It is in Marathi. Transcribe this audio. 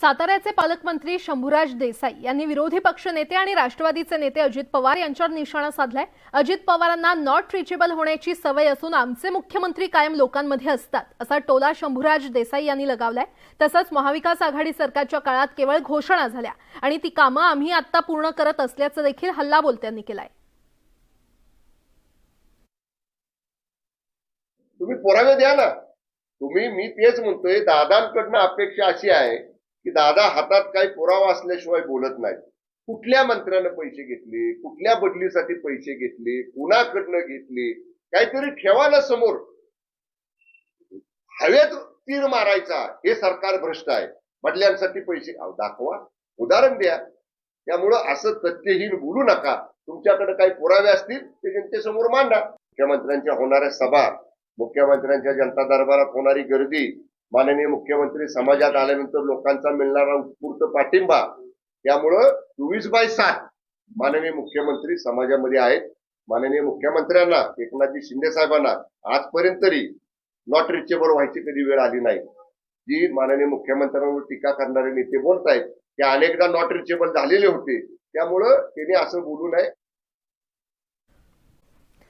साताऱ्याचे पालकमंत्री शंभूराज देसाई यांनी विरोधी पक्ष नेते आणि राष्ट्रवादीचे नेते अजित पवार यांच्यावर निशाणा साधलाय. अजित पवारांना नॉट रिचेबल होण्याची सवय असून आमचे मुख्यमंत्री कायम लोकांमध्ये असतात असा टोला शंभूराज देसाई यांनी लगावलाय. तसंच महाविकास आघाडी सरकारच्या काळात केवळ घोषणा झाल्या आणि ती कामं आम्ही आता पूर्ण करत असल्याचं देखील हल्ला बोलत्यांनी केलाय. तुम्ही पुरावे द्या ना. तुम्ही मी तेच म्हणतोय दादांकडनं अपेक्षा अशी आहे की दादा हातात काही पुरावा असल्याशिवाय बोलत नाही. कुठल्या मंत्र्यानं पैसे घेतले? कुठल्या बदलीसाठी पैसे घेतले? कुणाकडनं घेतले? काहीतरी ठेवा ना समोर. हवेत तीर मारायचा हे सरकार भ्रष्ट आहे. बदल्यांसाठी पैसे दाखवा. उदाहरण द्या. त्यामुळं असं तथ्यहीन बोलू नका. तुमच्याकडे काही पुरावे असतील ते जनतेसमोर मांडा. मुख्यमंत्र्यांच्या होणाऱ्या सभा मुख्यमंत्र्यांच्या जनता दरबारात होणारी गर्दी माननीय मुख्यमंत्री समाजात आल्यानंतर लोकांचा मिळणारा उत्स्फूर्त पाठिंबा त्यामुळं चोवीस बाय सात माननीय मुख्यमंत्री समाजामध्ये आहेत. माननीय मुख्यमंत्र्यांना एकनाथजी शिंदे साहेबांना आजपर्यंत तरी नॉट रिचेबल व्हायची कधी वेळ आली नाही. जी माननीय मुख्यमंत्र्यांवर टीका करणारे नेते बोलतायत ते अनेकदा नॉट रिचेबल झालेले होते. त्यामुळं त्यांनी असं बोलू नये.